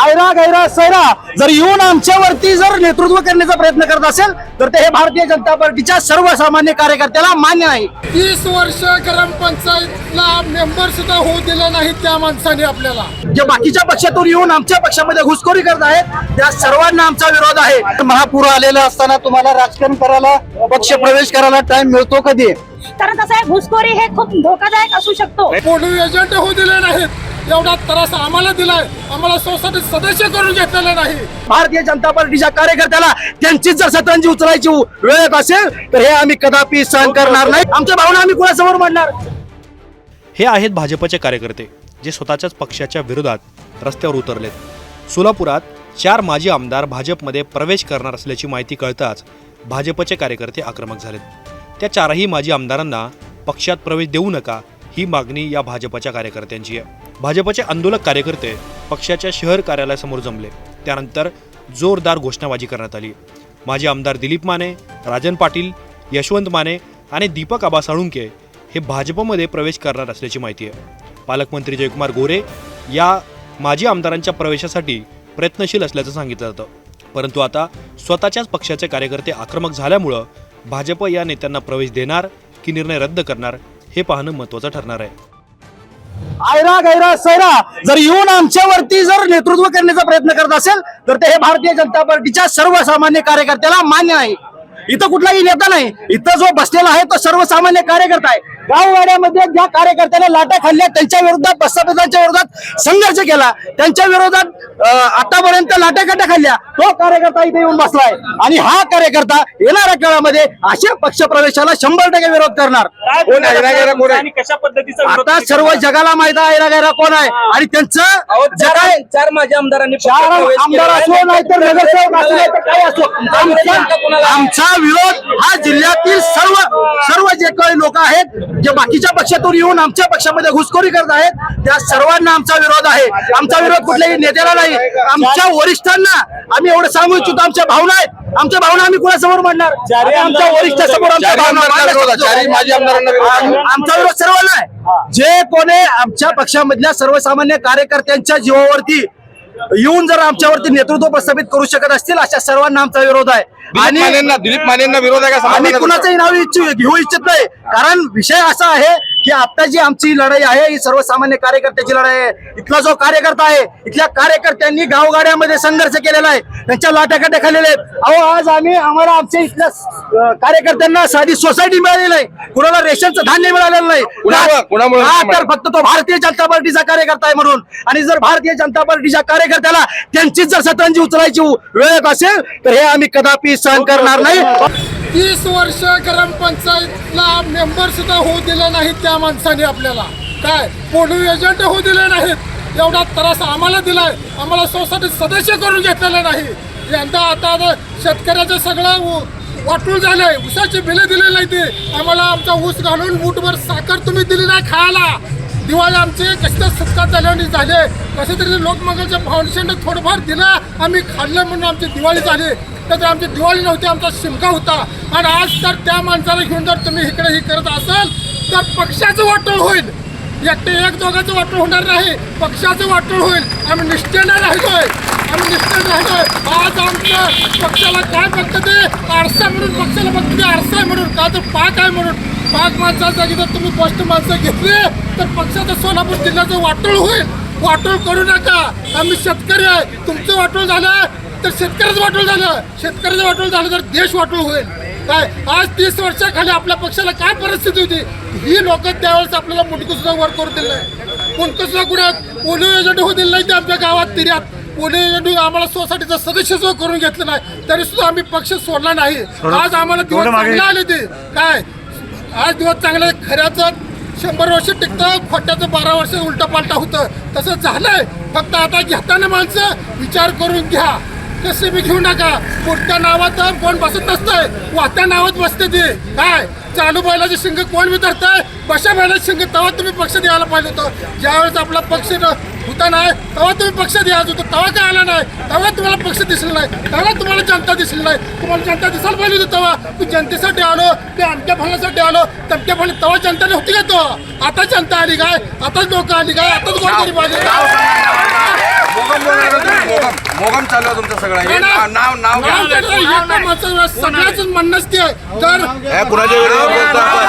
आयरा गैरा सैरा. जर येऊन आमच्यावरती जर नेतृत्व करण्याचा प्रयत्न करत असेल तर ते हे भारतीय जनता पार्टीच्या सर्वसामान्य कार्यकर्त्याला मान्य नाही. तीस वर्ष ग्रामपंचायतला मेंबर सुद्धा होऊ दिलं नाही त्या माणसाने आपल्याला. जे बाकीच्या पक्षातून येऊन आमच्या पक्षामध्ये घुसखोरी करत आहेत त्या सर्वांना आमचा विरोध आहे. महापूर आलेला असताना तुम्हाला राजकारण करायला पक्ष प्रवेश करायला टाइम मिळतो कधी? कारण कसं आहे घुसखोरी हे खूप धोकादायक असू शकतो. एजंट होऊ दिले नाहीत. एवढा त्रास आम्हाला दिलाय. आम्हाला सोसायटी सदस्य करून घेतलेलं नाही. भारतीय जनता पार्टीच्या कार्यकर्त्याला त्यांचीच जर सतरंजी उचलायची वेळ येत असेल तर हे आम्ही कदापि सहन करणार नाही. आमच्या भावना आम्ही कुणासमोर मांडणार? हे आहेत भाजपचे कार्यकर्ते जे स्वतःच्याच पक्षाच्या विरोधात रस्त्यावर उतरलेत. सोलापुरात चार माजी आमदार भाजपमध्ये प्रवेश करणार असल्याची माहिती कळताच भाजपचे कार्यकर्ते आक्रमक झालेत. त्या चारही माजी आमदारांना पक्षात प्रवेश देऊ नका ही मागणी या भाजपच्या कार्यकर्त्यांची आहे. भाजपचे आंदोलक कार्यकर्ते पक्षाच्या शहर कार्यालयासमोर जमले. त्यानंतर जोरदार घोषणाबाजी करण्यात आली. माजी आमदार दिलीप माने राजन पाटील यशवंत माने आणि दीपक आबा साळुंके हे भाजपमध्ये प्रवेश करणार असल्याची माहिती आहे. पालकमंत्री जयकुमार गोरे या माजी आमदारांच्या प्रवेशासाठी प्रयत्नशील असल्याचं सांगितलं जातं. परंतु आता स्वतःच्याच पक्षाचे कार्यकर्ते आक्रमक झाल्यामुळं भाजप या नेत्यांना प्रवेश देणार की निर्णय रद्द करणार हे पाहणं महत्वाचं ठरणार आहे. आयरा गैरा सैरा. जर येऊन आमच्यावरती जर नेतृत्व करण्याचा प्रयत्न करत असेल तर ते हे भारतीय जनता पार्टीच्या सर्वसामान्य कार्यकर्त्याला मान्य नाही. इथं कुठलाही नेता नाही. इथं जो बसलेला आहे तो सर्वसामान्य कार्यकर्ता आहे. गाववाड्यामध्ये ज्या कार्यकर्त्याने लाटा खाल्ल्या त्यांच्या विरोधात बसपाच्या विरोधात संघर्ष केला. त्यांच्या विरोधात आतापर्यंत लाटा काट्या खाल्ल्या. तो कार्यकर्ता इथे येऊन बसलाय. आणि हा कार्यकर्ता येणाऱ्या काळामध्ये अशा पक्ष प्रवेशाला शंभर टक्के विरोध करणार. कोण आहे? ऐरागैरा कोण आहे? आता सर्व जगाला माहीत आहे ऐरागैरा कोण आहे? आणि त्यांचं चार माझ्या आमदारांनी चार आमदार असो नाहीतर नगरसेवक असो नाहीतर काय असो. आमचा विरोध हा जिल्ह्यातील सर्व आहेत जे बाकीच्या पक्षातून येऊन आमच्या पक्षामध्ये घुसखोरी करत आहेत त्या सर्वांना आमचा विरोध आहे. आमचा विरोध कुठल्याही नेत्याला नाही. आमच्या वरिष्ठांना आम्ही एवढं सांगू इच्छितो आमच्या भावना आहेत. आमच्या भावना आम्ही कुणासमोर मांडणार? आमच्या वरिष्ठासमोर आमच्या भावना आमचा विरोध सर्वांना आहे. जे कोणी आमच्या पक्षामधल्या सर्वसामान्य कार्यकर्त्यांच्या जीवावरती येऊन जर आमच्यावरती नेतृत्व प्रस्थापित करू शकत असतील अशा सर्वांना आमचा विरोध आहे. आणि दिलीप मानेंना विरोध आहे का आम्ही कुणाचंही नाव इच्छु- घेऊ इच्छित नाही. कारण विषय असा आहे की आता जी आमची लढाई आहे ही सर्वसामान्य कार्यकर्त्याची लढाई आहे. इथला जो कार्यकर्ता आहे इथल्या कार्यकर्त्यांनी गावगाड्यामध्ये संघर्ष केलेला आहे. त्यांच्या लाट्याकाट्या खाल्लेल्या आहेत. अहो आज आम्ही आम्हाला आमच्या इथल्या कार्यकर्त्यांना साधी सोसायटी मिळालेली नाही. कुणाला रेशनचं धान्य मिळालेलं नाही. हा, तर फक्त तो भारतीय जनता पार्टीचा कार्यकर्ता आहे म्हणून. आणि जर भारतीय जनता पार्टीच्या कार्यकर्त्याला त्यांचीच जर सतरंजी उचलायची वेळ असेल तर हे आम्ही कदापि सहन करणार नाही. तीस वर्ष ग्रामपंचायतला मेंबर सुद्धा होऊ दिलं नाही त्या माणसाने आपल्याला. काय? पोलिओ एजंट होऊ दिले नाहीत. एवढा त्रास आम्हाला दिलाय. आम्हाला सोसायटी सदस्य करून घेतलेलं नाही. यंदा आता शेतकऱ्याचं सगळं उ- वाटून झालंय. ऊसाची बिलं दिले नाही ते आम्हाला आमचा ऊस घालून बूटभर साखर तुम्ही दिली नाही खायला. दिवाळी आमचे कसे सत्कार झाल्याने झाले. कसे तरी लोकमंगलच्या फाउंडेशनने थोडंफार दिलं. आम्ही खाल्लं म्हणून आमची दिवाळी झाली. तर आमची दिवाळी नव्हती आमचा शिमका होता. आणि आज तर त्या माणसाला घेऊन जर तुम्ही इकडे ही करत असाल तर पक्षाचं वाटोळ होईल. एकटे एक दोघांचं वाटोळ होणार नाही. पक्षाचं वाटोळ होईल. आम्ही निष्ठेने राहिलोय. आम्ही निष्ठेने राहिलोय. आज आमच्या पक्षाला काय फक्त ते? आरसा म्हणून पक्षाला फक्त ते आरसा म्हणून. का तर पाक आहे म्हणून. पाच माणसाच्या जर तुम्ही पोस्ट माणसं घेतले तर पक्षाचं सोलापूर जिल्ह्याचं वाटोळ होईल. वाटोळ करू नका. आम्ही शेतकरी आहे. तुमचं वाटोळ झालं. तर शेतकऱ्याचं वाटोळ झालं. शेतकऱ्याचं वाटोळ झालं तर देश वाटोळ होईल. काय? आज तीस वर्षाखाली आपल्या पक्षाला काय परिस्थिती होती? ही लोक त्यावेळेस आपल्याला मुंडकं सुद्धा वर करू दिलं नाही. मुंडकं सुद्धा कुठे पोलिओ एजंट होऊ दिलं नाही ते आमच्या गावात तिऱ्यात. पोलिओ एजंट आम्हाला सोसायटीचं सदस्य सुद्धा करून घेतलं नाही. तरी सुद्धा आम्ही पक्ष सोडला नाही. आज आम्हाला दिवस चांगले आले ते. काय? आज दिवस चांगले खऱ्याचं शंभर वर्ष टिकतं खोट्याचं बारा वर्ष उलटा पालटा होतं. तसं झालंय. फक्त आता घेताना माणसं विचार करून घ्या. कशी बी घेऊ नका. पुढच्या नावात कोण बसत नसतंय. वाहत्या नावात बसते ती. काय? चालू बैलाची शिंग कोण बी धरताय बशा बैलाची शिंग तेव्हा तुम्ही पक्ष द्यायला पाहिजे होतं. ज्यावेळेस आपला पक्ष होता नाही तेव्हा तुम्ही पक्ष द्यायचं होतं. तेव्हा काय आला नाही? तेव्हा तुम्हाला पक्ष दिसला नाही. तेव्हा तुम्हाला जनता दिसली नाही. तुम्हाला जनता दिसायला पाहिजे होती तेव्हा तू जनतेसाठी आलो ते अमक्या फळासाठी आलो तमक्या फळ तेव्हा जनता नव्हती का तो? आता जनता आली काय? आताच लोक आली काय? आताच कोण पाहिजे मोगम? मोगम चालू आहे तुमचं सगळं हे नाव नाव नाव घ्या. सगळ्याच म्हणणंच ते आहे. तर हे कुणाच्या विरोधात बोलतो आपण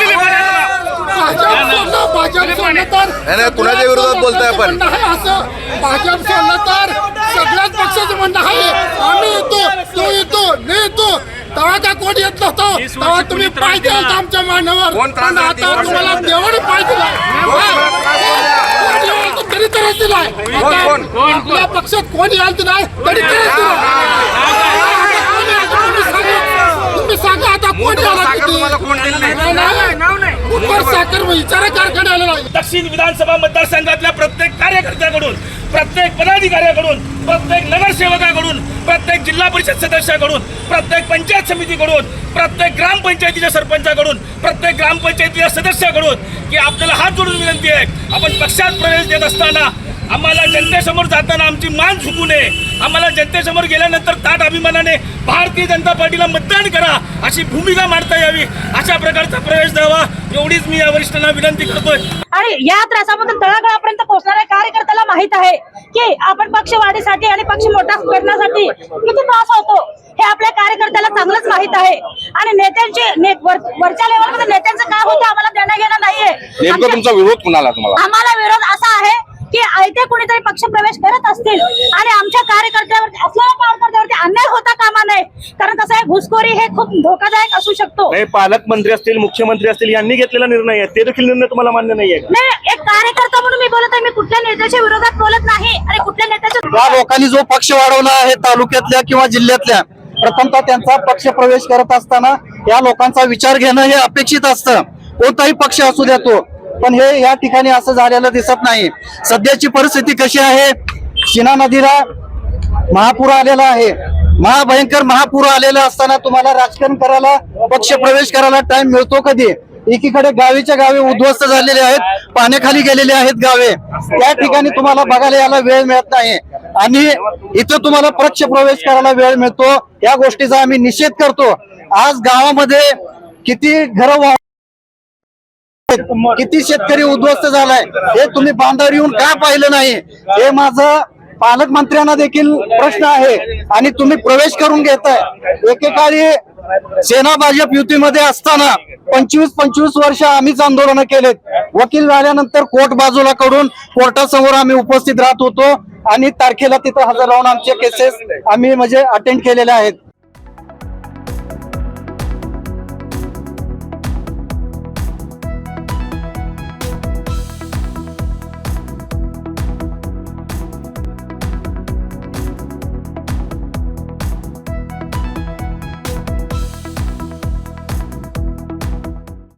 भाजप सोडलं भाजप सोडलं तर नाही, नाही, कुणाच्या विरोधात बोलताय आपण? म्हणणं आहे असं भाजप सोडलं तर सगळ्याच पक्षाचं म्हणणं आहे आम्ही येतो तो येतो येतो तेव्हा का कोण येत नव्हतं तेव्हा तुम्ही पाय द्याल आमच्या त्रास पण आता? तुम्हाला देवाने पाय दिलाय तर त्रास दिलाय कोण? आपल्या पक्षात कोण याल तर नाही तरी त्रास दिलाय तुम्ही सांगा दक्षिण विधानसभा मतदारसंघातल्या प्रत्येक कार्यकर्त्याकडून प्रत्येक पदाधिकाऱ्याकडून प्रत्येक नगरसेवकाकडून प्रत्येक जिल्हा परिषद सदस्याकडून प्रत्येक पंचायत समितीकडून प्रत्येक ग्रामपंचायतीच्या सरपंचाकडून प्रत्येक ग्रामपंचायतीच्या सदस्याकडून की आपल्याला हात जोडून विनंती आहे. आपण पक्षात प्रवेश देत असताना आम्हाला जनतेसमोर जाताना आमची मान झुकू नये. आम्हाला जनतेसमोर गेल्यानंतर ताट अभिमानाने भारतीय जनता पार्टीला मतदान करा अशी भूमिका मांडता यावी. अशा प्रकारचा प्रवेश द्यावा. एवढीच मी या वरिष्ठांना विनंती करतोय. आणि या त्रासामधून तळागाळापर्यंत पोहोचणाऱ्या कार्यकर्त्याला माहीत आहे की आपण पक्ष वाढीसाठी आणि पक्ष मोठा करण्यासाठी किती त्रास होतो हे आपल्या कार्यकर्त्याला चांगलंच माहीत आहे. आणि नेत्यांचे वरच्या लेवलमध्ये नेत्यांचं काय होतं आम्हाला देणं घेणं नाहीये. नेमकं तुमचा विरोध कुणाला तुम्हाला? आम्हाला विरोध असा आहे की आयते कुणीतरी पक्ष प्रवेश करत असतील. आणि आमच्या कार्यकर्त्यावरती असलेल्या कार्यकर्त्यावरती अन्याय होता कामा नये. कारण कसं आहे घुसखोरी हे खूप धोकादायक असू शकतो. नाही पालकमंत्री असतील मुख्यमंत्री असतील यांनी घेतलेला निर्णय आहे. ते देखील निर्णय तुम्हाला मान्य नाही आहे नाही एक कार्यकर्ता म्हणून मी बोलत आहे मी कुठल्या नेत्याच्या विरोधात बोलत नाही. आणि कुठल्या नेत्याच्या या लोकांनी जो पक्ष वाढवला आहे तालुक्यातल्या किंवा जिल्ह्यातल्या प्रथमतः त्यांचा पक्ष प्रवेश करत असताना या लोकांचा विचार घेणं हे अपेक्षित असतं. कोणताही पक्ष असू द्या तो. पण हे या ठिकाणी असं झालेलं दिसत नाही. सध्याची परिस्थिती कशी आहे? शिना नदीला महापूर आलेला आहे. महाभयंकर महापूर आलेला असताना तुम्हाला राजकारण करायला पक्ष प्रवेश करायला टाइम मिळतो कधी? एकीकडे गावीच्या गावे उद्ध्वस्त झालेले आहेत पाण्याखाली गेलेले आहेत गावे. त्या ठिकाणी तुम्हाला बघायला यायला वेळ मिळत नाही. आणि इथं तुम्हाला पक्ष प्रवेश करायला वेळ मिळतो. या गोष्टीचा आम्ही निषेध करतो. आज गावामध्ये किती घर किती शेतकरी उद्ध्वस्त झालाय हे तुम्ही बांधावर येऊन का पाहिलं नाही? हे माझं पालकमंत्र्यांना देखील प्रश्न आहे आणि तुम्ही प्रवेश करून घेताय. एकेकाळी सेना भाजप युतीमध्ये असताना पंचवीस पंचवीस वर्ष आम्हीच आंदोलन केलेत. वकील झाल्यानंतर कोर्ट बाजूला कडून कोर्टासमोर आम्ही उपस्थित राहत होतो आणि तारखेला तिथं हजर राहून आमचे केसेस आम्ही म्हणजे अटेंड केलेले आहेत.